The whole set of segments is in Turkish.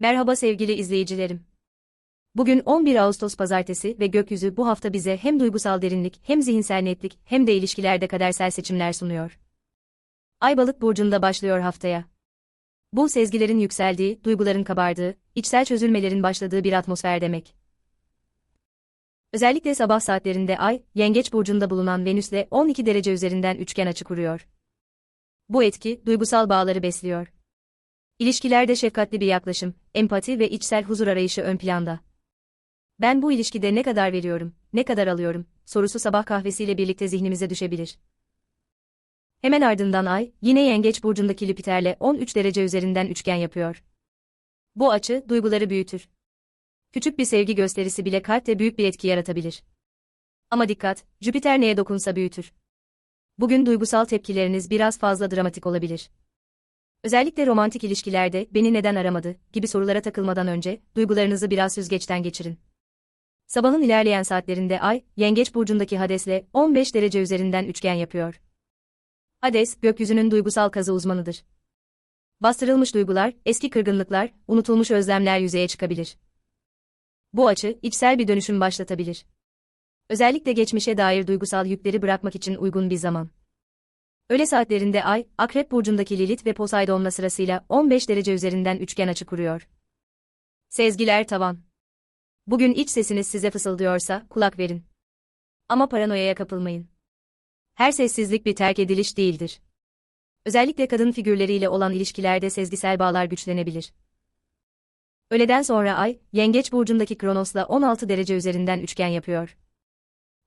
Merhaba sevgili izleyicilerim. Bugün 11 Ağustos pazartesi ve gökyüzü bu hafta bize hem duygusal derinlik, hem zihinsel netlik, hem de ilişkilerde kadersel seçimler sunuyor. Aybalık burcunda başlıyor haftaya. Bu sezgilerin yükseldiği, duyguların kabardığı, içsel çözülmelerin başladığı bir atmosfer demek. Özellikle sabah saatlerinde Ay, Yengeç burcunda bulunan Venüs'le 12 derece üzerinden üçgen açı kuruyor. Bu etki, duygusal bağları besliyor. İlişkilerde şefkatli bir yaklaşım, empati ve içsel huzur arayışı ön planda. Ben bu ilişkide ne kadar veriyorum, ne kadar alıyorum, sorusu sabah kahvesiyle birlikte zihnimize düşebilir. Hemen ardından Ay, yine Yengeç burcundaki Jüpiter'le 13 derece üzerinden üçgen yapıyor. Bu açı, duyguları büyütür. Küçük bir sevgi gösterisi bile kalpte büyük bir etki yaratabilir. Ama dikkat, Jüpiter neye dokunsa büyütür. Bugün duygusal tepkileriniz biraz fazla dramatik olabilir. Özellikle romantik ilişkilerde beni neden aramadı gibi sorulara takılmadan önce duygularınızı biraz süzgeçten geçirin. Sabahın ilerleyen saatlerinde Ay, Yengeç burcundaki Hades'le 15 derece üzerinden üçgen yapıyor. Hades, gökyüzünün duygusal kazı uzmanıdır. Bastırılmış duygular, eski kırgınlıklar, unutulmuş özlemler yüzeye çıkabilir. Bu açı, içsel bir dönüşüm başlatabilir. Özellikle geçmişe dair duygusal yükleri bırakmak için uygun bir zaman. Öğle saatlerinde Ay, Akrep burcundaki Lilith ve Poseidon'la sırasıyla 15 derece üzerinden üçgen açı kuruyor. Sezgiler tavan. Bugün iç sesiniz size fısıldıyorsa kulak verin. Ama paranoyaya kapılmayın. Her sessizlik bir terk ediliş değildir. Özellikle kadın figürleriyle olan ilişkilerde sezgisel bağlar güçlenebilir. Öğleden sonra Ay, Yengeç burcundaki Kronos'la 16 derece üzerinden üçgen yapıyor.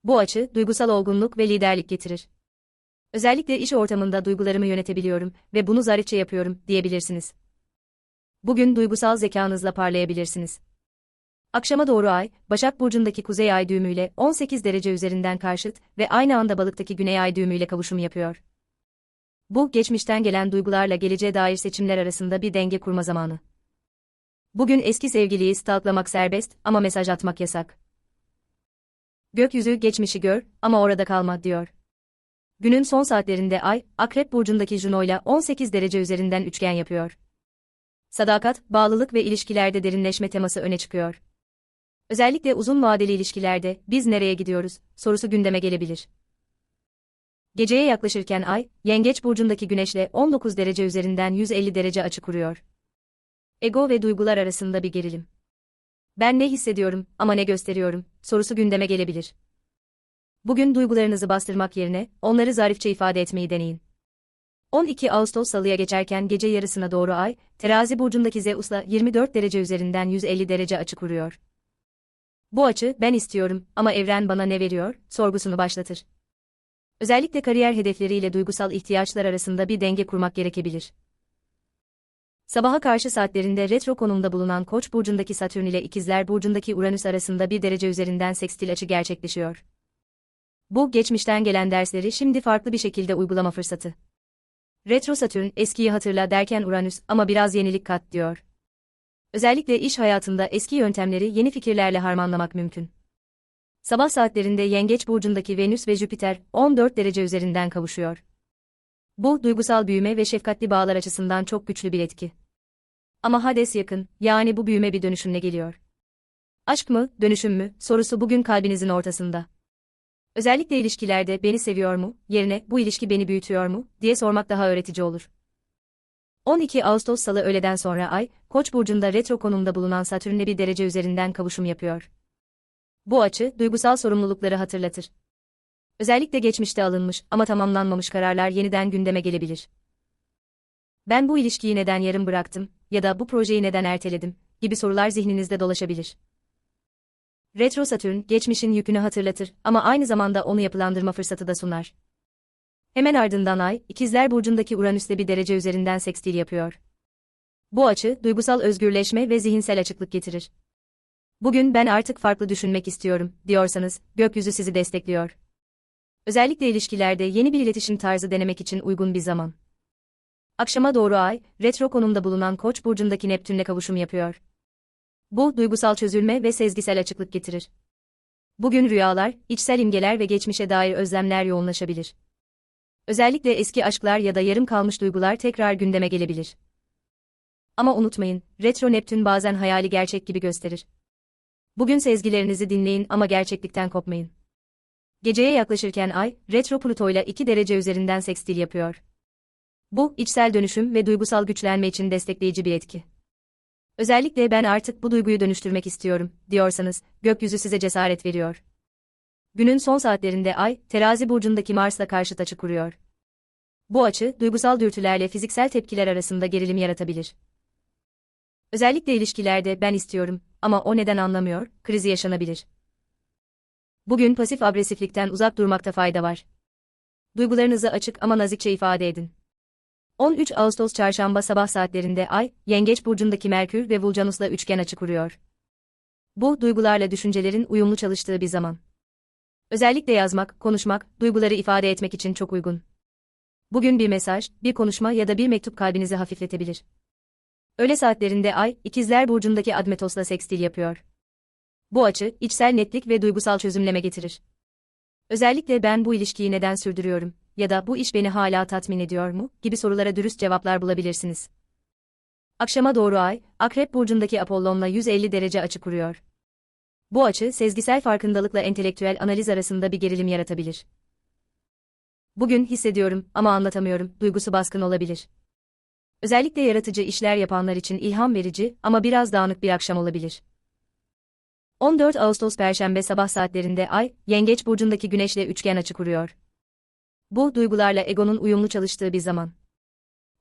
Bu açı, duygusal olgunluk ve liderlik getirir. Özellikle iş ortamında duygularımı yönetebiliyorum ve bunu zarifçe yapıyorum diyebilirsiniz. Bugün duygusal zekanızla parlayabilirsiniz. Akşama doğru ay, Başak Burcu'ndaki Kuzey Ay düğümüyle 18 derece üzerinden karşıt ve aynı anda Balık'taki Güney Ay düğümüyle kavuşum yapıyor. Bu, geçmişten gelen duygularla geleceğe dair seçimler arasında bir denge kurma zamanı. Bugün eski sevgiliyi stalklamak serbest ama mesaj atmak yasak. Gökyüzü geçmişi gör ama orada kalma diyor. Günün son saatlerinde Ay, Akrep Burcu'ndaki Juno ile 18 derece üzerinden üçgen yapıyor. Sadakat, bağlılık ve ilişkilerde derinleşme teması öne çıkıyor. Özellikle uzun vadeli ilişkilerde, biz nereye gidiyoruz, sorusu gündeme gelebilir. Geceye yaklaşırken Ay, Yengeç Burcu'ndaki Güneş'le 19 derece üzerinden 150 derece açı kuruyor. Ego ve duygular arasında bir gerilim. Ben ne hissediyorum ama ne gösteriyorum, sorusu gündeme gelebilir. Bugün duygularınızı bastırmak yerine, onları zarifçe ifade etmeyi deneyin. 12 Ağustos Salı'ya geçerken gece yarısına doğru Ay, Terazi burcundaki Zeus'la 24 derece üzerinden 150 derece açı kuruyor. Bu açı, ben istiyorum ama evren bana ne veriyor, sorgusunu başlatır. Özellikle kariyer hedefleriyle duygusal ihtiyaçlar arasında bir denge kurmak gerekebilir. Sabaha karşı saatlerinde retro konumda bulunan Koç burcundaki Satürn ile İkizler burcundaki Uranüs arasında bir derece üzerinden sekstil açı gerçekleşiyor. Bu, geçmişten gelen dersleri şimdi farklı bir şekilde uygulama fırsatı. Retro Satürn, eskiyi hatırla derken Uranüs, ama biraz yenilik kat diyor. Özellikle iş hayatında eski yöntemleri yeni fikirlerle harmanlamak mümkün. Sabah saatlerinde Yengeç burcundaki Venüs ve Jüpiter 14 derece üzerinden kavuşuyor. Bu duygusal büyüme ve şefkatli bağlar açısından çok güçlü bir etki. Ama Hades yakın, yani bu büyüme bir dönüşümle geliyor. Aşk mı, dönüşüm mü, sorusu bugün kalbinizin ortasında. Özellikle ilişkilerde beni seviyor mu, yerine bu ilişki beni büyütüyor mu, diye sormak daha öğretici olur. 12 Ağustos Salı öğleden sonra Ay, Koç burcunda retro konumda bulunan Satürn'le bir derece üzerinden kavuşum yapıyor. Bu açı, duygusal sorumlulukları hatırlatır. Özellikle geçmişte alınmış ama tamamlanmamış kararlar yeniden gündeme gelebilir. Ben bu ilişkiyi neden yarım bıraktım ya da bu projeyi neden erteledim gibi sorular zihninizde dolaşabilir. Retro Satürn, geçmişin yükünü hatırlatır ama aynı zamanda onu yapılandırma fırsatı da sunar. Hemen ardından Ay, İkizler Burcu'ndaki Uranüs'le bir derece üzerinden sekstil yapıyor. Bu açı, duygusal özgürleşme ve zihinsel açıklık getirir. Bugün ben artık farklı düşünmek istiyorum, diyorsanız, gökyüzü sizi destekliyor. Özellikle ilişkilerde yeni bir iletişim tarzı denemek için uygun bir zaman. Akşama doğru Ay, retro konumda bulunan Koç burcundaki Neptünle kavuşum yapıyor. Bu, duygusal çözülme ve sezgisel açıklık getirir. Bugün rüyalar, içsel imgeler ve geçmişe dair özlemler yoğunlaşabilir. Özellikle eski aşklar ya da yarım kalmış duygular tekrar gündeme gelebilir. Ama unutmayın, retro Neptün bazen hayali gerçek gibi gösterir. Bugün sezgilerinizi dinleyin ama gerçeklikten kopmayın. Geceye yaklaşırken Ay, retro Pluto ile 2 derece üzerinden sekstil yapıyor. Bu, içsel dönüşüm ve duygusal güçlenme için destekleyici bir etki. Özellikle ben artık bu duyguyu dönüştürmek istiyorum, diyorsanız, gökyüzü size cesaret veriyor. Günün son saatlerinde Ay, terazi burcundaki Mars'la karşıt açı kuruyor. Bu açı, duygusal dürtülerle fiziksel tepkiler arasında gerilim yaratabilir. Özellikle ilişkilerde ben istiyorum ama o neden anlamıyor, krizi yaşanabilir. Bugün pasif agresiflikten uzak durmakta fayda var. Duygularınızı açık ama nazikçe ifade edin. 13 Ağustos çarşamba sabah saatlerinde Ay, Yengeç burcundaki Merkür ve Vulcanus'la üçgen açı kuruyor. Bu, duygularla düşüncelerin uyumlu çalıştığı bir zaman. Özellikle yazmak, konuşmak, duyguları ifade etmek için çok uygun. Bugün bir mesaj, bir konuşma ya da bir mektup kalbinizi hafifletebilir. Öğle saatlerinde Ay, İkizler burcundaki Admetos'la sekstil yapıyor. Bu açı, içsel netlik ve duygusal çözümleme getirir. Özellikle ben bu ilişkiyi neden sürdürüyorum ya da bu iş beni hala tatmin ediyor mu gibi sorulara dürüst cevaplar bulabilirsiniz. Akşama doğru Ay, Akrep burcundaki Apollon'la 150 derece açı kuruyor. Bu açı, sezgisel farkındalıkla entelektüel analiz arasında bir gerilim yaratabilir. Bugün hissediyorum ama anlatamıyorum, duygusu baskın olabilir. Özellikle yaratıcı işler yapanlar için ilham verici ama biraz dağınık bir akşam olabilir. 14 Ağustos Perşembe sabah saatlerinde Ay, Yengeç burcundaki Güneş'le üçgen açı kuruyor. Bu, duygularla egonun uyumlu çalıştığı bir zaman.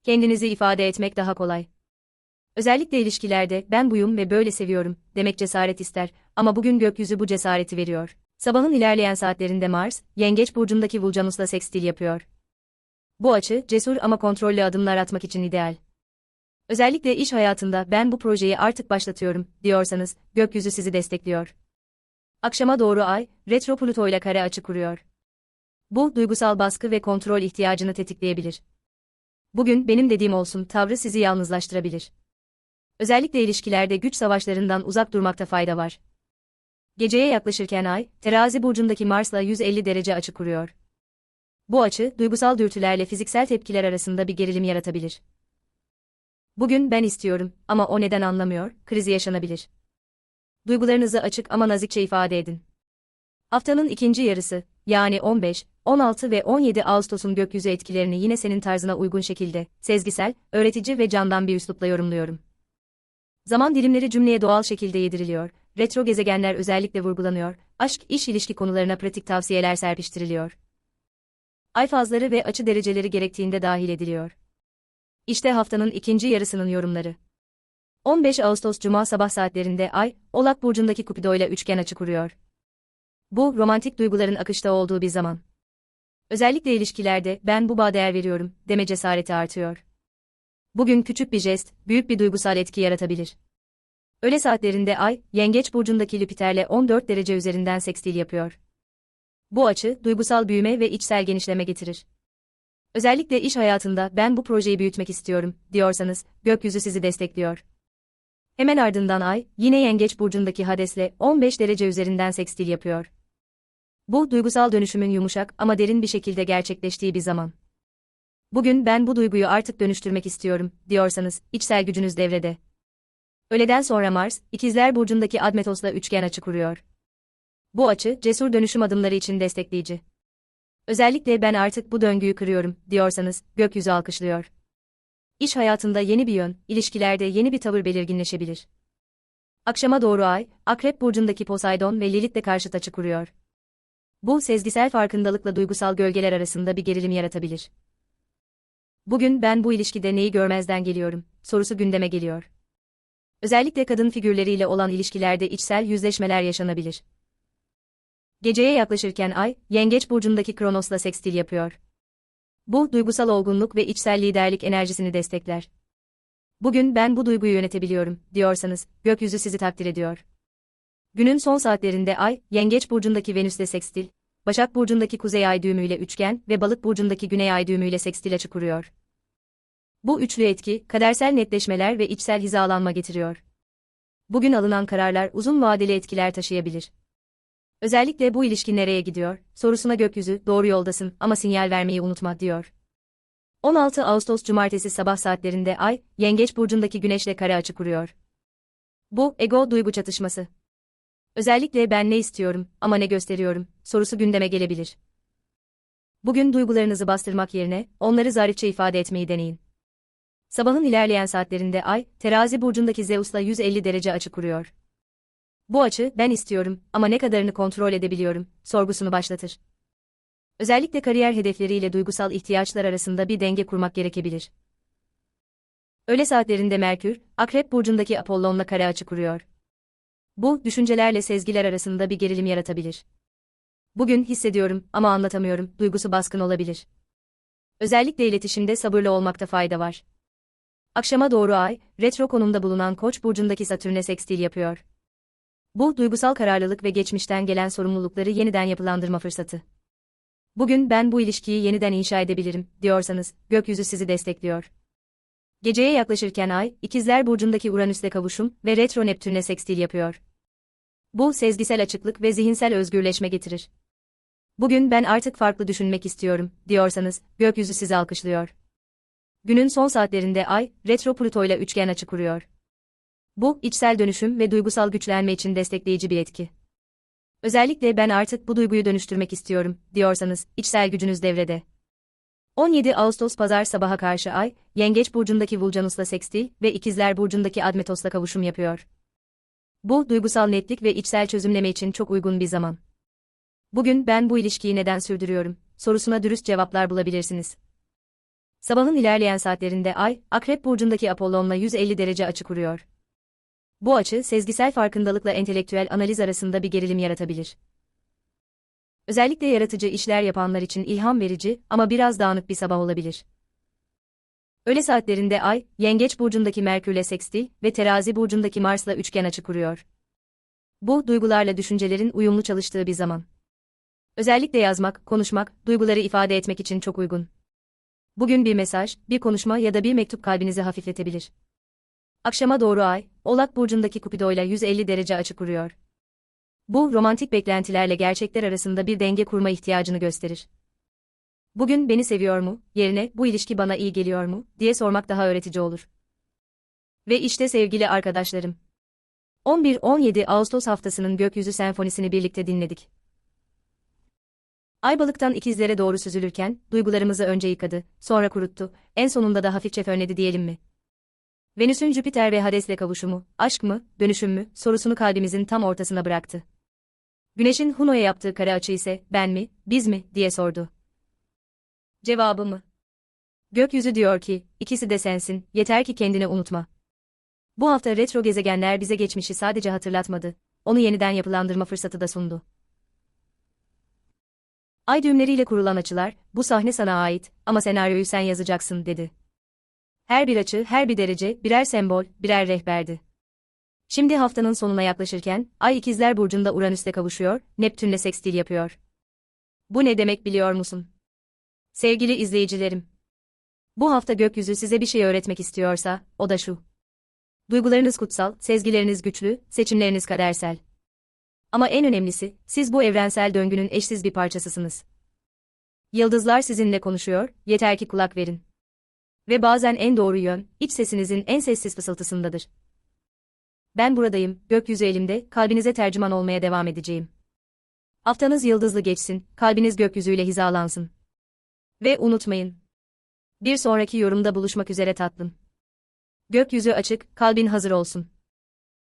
Kendinizi ifade etmek daha kolay. Özellikle ilişkilerde, ben buyum ve böyle seviyorum, demek cesaret ister, ama bugün gökyüzü bu cesareti veriyor. Sabahın ilerleyen saatlerinde Mars, Yengeç burcundaki Vulcanus'la sekstil yapıyor. Bu açı, cesur ama kontrollü adımlar atmak için ideal. Özellikle iş hayatında ben bu projeyi artık başlatıyorum, diyorsanız, gökyüzü sizi destekliyor. Akşama doğru ay, retro Pluto ile kare açı kuruyor. Bu, duygusal baskı ve kontrol ihtiyacını tetikleyebilir. Bugün benim dediğim olsun tavrı sizi yalnızlaştırabilir. Özellikle ilişkilerde güç savaşlarından uzak durmakta fayda var. Geceye yaklaşırken ay, terazi burcundaki Mars'la 150 derece açı kuruyor. Bu açı, duygusal dürtülerle fiziksel tepkiler arasında bir gerilim yaratabilir. Bugün ben istiyorum ama o neden anlamıyor, krizi yaşanabilir. Duygularınızı açık ama nazikçe ifade edin. Haftanın ikinci yarısı, yani 15, 16 ve 17 Ağustos'un gökyüzü etkilerini yine senin tarzına uygun şekilde, sezgisel, öğretici ve candan bir üslupla yorumluyorum. Zaman dilimleri cümleye doğal şekilde yediriliyor, retro gezegenler özellikle vurgulanıyor, aşk, iş ilişki konularına pratik tavsiyeler serpiştiriliyor. Ay fazları ve açı dereceleri gerektiğinde dahil ediliyor. İşte haftanın ikinci yarısının yorumları. 15 Ağustos Cuma sabah saatlerinde Ay, Oğlak Burcu'ndaki Kupido ile üçgen açı kuruyor. Bu, romantik duyguların akışta olduğu bir zaman. Özellikle ilişkilerde, ben bu bağa değer veriyorum, deme cesareti artıyor. Bugün küçük bir jest, büyük bir duygusal etki yaratabilir. Öğle saatlerinde Ay, Yengeç Burcu'ndaki Jüpiter'le 14 derece üzerinden sekstil yapıyor. Bu açı, duygusal büyüme ve içsel genişleme getirir. Özellikle iş hayatında ben bu projeyi büyütmek istiyorum, diyorsanız, gökyüzü sizi destekliyor. Hemen ardından Ay, yine Yengeç Burcu'ndaki Hades'le 15 derece üzerinden sekstil yapıyor. Bu, duygusal dönüşümün yumuşak ama derin bir şekilde gerçekleştiği bir zaman. Bugün ben bu duyguyu artık dönüştürmek istiyorum, diyorsanız, içsel gücünüz devrede. Öğleden sonra Mars, İkizler Burcu'ndaki Admetos'la üçgen açı kuruyor. Bu açı, cesur dönüşüm adımları için destekleyici. Özellikle ben artık bu döngüyü kırıyorum, diyorsanız, gökyüzü alkışlıyor. İş hayatında yeni bir yön, ilişkilerde yeni bir tavır belirginleşebilir. Akşama doğru ay, Akrep Burcu'ndaki Poseidon ve Lilith'le karşıt açı kuruyor. Bu, sezgisel farkındalıkla duygusal gölgeler arasında bir gerilim yaratabilir. Bugün ben bu ilişkide neyi görmezden geliyorum, sorusu gündeme geliyor. Özellikle kadın figürleriyle olan ilişkilerde içsel yüzleşmeler yaşanabilir. Geceye yaklaşırken Ay, Yengeç burcundaki Kronos'la sekstil yapıyor. Bu, duygusal olgunluk ve içsel liderlik enerjisini destekler. Bugün ben bu duyguyu yönetebiliyorum, diyorsanız, gökyüzü sizi takdir ediyor. Günün son saatlerinde Ay, Yengeç burcundaki Venüs'le sekstil, Başak burcundaki Kuzey Ay düğümüyle üçgen ve Balık burcundaki Güney Ay düğümüyle sekstil açı kuruyor. Bu üçlü etki, kadersel netleşmeler ve içsel hizalanma getiriyor. Bugün alınan kararlar uzun vadeli etkiler taşıyabilir. Özellikle bu ilişki nereye gidiyor, sorusuna gökyüzü, doğru yoldasın ama sinyal vermeyi unutma, diyor. 16 Ağustos Cumartesi sabah saatlerinde Ay, Yengeç burcundaki Güneşle kare açı kuruyor. Bu, ego duygu çatışması. Özellikle ben ne istiyorum ama ne gösteriyorum sorusu gündeme gelebilir. Bugün duygularınızı bastırmak yerine onları zarifçe ifade etmeyi deneyin. Sabahın ilerleyen saatlerinde Ay, Terazi burcundaki Zeus'la 150 derece açı kuruyor. Bu açı, ben istiyorum ama ne kadarını kontrol edebiliyorum, sorgusunu başlatır. Özellikle kariyer hedefleriyle duygusal ihtiyaçlar arasında bir denge kurmak gerekebilir. Öğle saatlerinde Merkür, Akrep burcundaki Apollon'la kare açı kuruyor. Bu, düşüncelerle sezgiler arasında bir gerilim yaratabilir. Bugün hissediyorum ama anlatamıyorum, duygusu baskın olabilir. Özellikle iletişimde sabırlı olmakta fayda var. Akşama doğru ay, retro konumda bulunan Koç burcundaki Satürn'e sekstil yapıyor. Bu, duygusal kararlılık ve geçmişten gelen sorumlulukları yeniden yapılandırma fırsatı. Bugün ben bu ilişkiyi yeniden inşa edebilirim, diyorsanız, gökyüzü sizi destekliyor. Geceye yaklaşırken ay, ikizler burcundaki Uranüs'le kavuşum ve retro Neptün'le sekstil yapıyor. Bu, sezgisel açıklık ve zihinsel özgürleşme getirir. Bugün ben artık farklı düşünmek istiyorum, diyorsanız, gökyüzü sizi alkışlıyor. Günün son saatlerinde Ay, retro Plüto ile üçgen açı kuruyor. Bu, içsel dönüşüm ve duygusal güçlenme için destekleyici bir etki. Özellikle ben artık bu duyguyu dönüştürmek istiyorum, diyorsanız, içsel gücünüz devrede. 17 Ağustos Pazar sabaha karşı Ay, Yengeç burcundaki Vulcanus'la sekstil ve İkizler burcundaki Admetos'la kavuşum yapıyor. Bu, duygusal netlik ve içsel çözümleme için çok uygun bir zaman. Bugün ben bu ilişkiyi neden sürdürüyorum sorusuna dürüst cevaplar bulabilirsiniz. Sabahın ilerleyen saatlerinde Ay, Akrep burcundaki Apollon'la 150 derece açı kuruyor. Bu açı, sezgisel farkındalıkla entelektüel analiz arasında bir gerilim yaratabilir. Özellikle yaratıcı işler yapanlar için ilham verici ama biraz dağınık bir sabah olabilir. Öğle saatlerinde Ay, Yengeç burcundaki Merkürle sekstil ve Terazi burcundaki Mars'la üçgen açı kuruyor. Bu, duygularla düşüncelerin uyumlu çalıştığı bir zaman. Özellikle yazmak, konuşmak, duyguları ifade etmek için çok uygun. Bugün bir mesaj, bir konuşma ya da bir mektup kalbinizi hafifletebilir. Akşama doğru ay, Oğlak burcundaki Kupido'yla 150 derece açı kuruyor. Bu, romantik beklentilerle gerçekler arasında bir denge kurma ihtiyacını gösterir. Bugün beni seviyor mu, yerine bu ilişki bana iyi geliyor mu, diye sormak daha öğretici olur. Ve işte sevgili arkadaşlarım. 11-17 Ağustos haftasının gökyüzü senfonisini birlikte dinledik. Aybalıktan ikizlere doğru süzülürken, duygularımızı önce yıkadı, sonra kuruttu, en sonunda da hafifçe fönledi diyelim mi? Venüs'ün Jüpiter ve Hades'le kavuşumu, aşk mı, dönüşüm mü, sorusunu kalbimizin tam ortasına bıraktı. Güneşin Huno'ya yaptığı kare açı ise, ben mi, biz mi, diye sordu. Cevabı mı? Gökyüzü diyor ki, ikisi de sensin, yeter ki kendini unutma. Bu hafta retro gezegenler bize geçmişi sadece hatırlatmadı, onu yeniden yapılandırma fırsatı da sundu. Ay düğümleriyle kurulan açılar, bu sahne sana ait ama senaryoyu sen yazacaksın, dedi. Her bir açı, her bir derece, birer sembol, birer rehberdi. Şimdi haftanın sonuna yaklaşırken, Ay ikizler burcunda Uranüs'te kavuşuyor, Neptün'le sekstil yapıyor. Bu ne demek biliyor musun? Sevgili izleyicilerim. Bu hafta gökyüzü size bir şey öğretmek istiyorsa, o da şu. Duygularınız kutsal, sezgileriniz güçlü, seçimleriniz kadersel. Ama en önemlisi, siz bu evrensel döngünün eşsiz bir parçasısınız. Yıldızlar sizinle konuşuyor, yeter ki kulak verin. Ve bazen en doğru yön, iç sesinizin en sessiz fısıltısındadır. Ben buradayım, gökyüzü elimde, kalbinize tercüman olmaya devam edeceğim. Haftanız yıldızlı geçsin, kalbiniz gökyüzüyle hizalansın. Ve unutmayın. Bir sonraki yorumda buluşmak üzere tatlım. Gökyüzü açık, kalbin hazır olsun.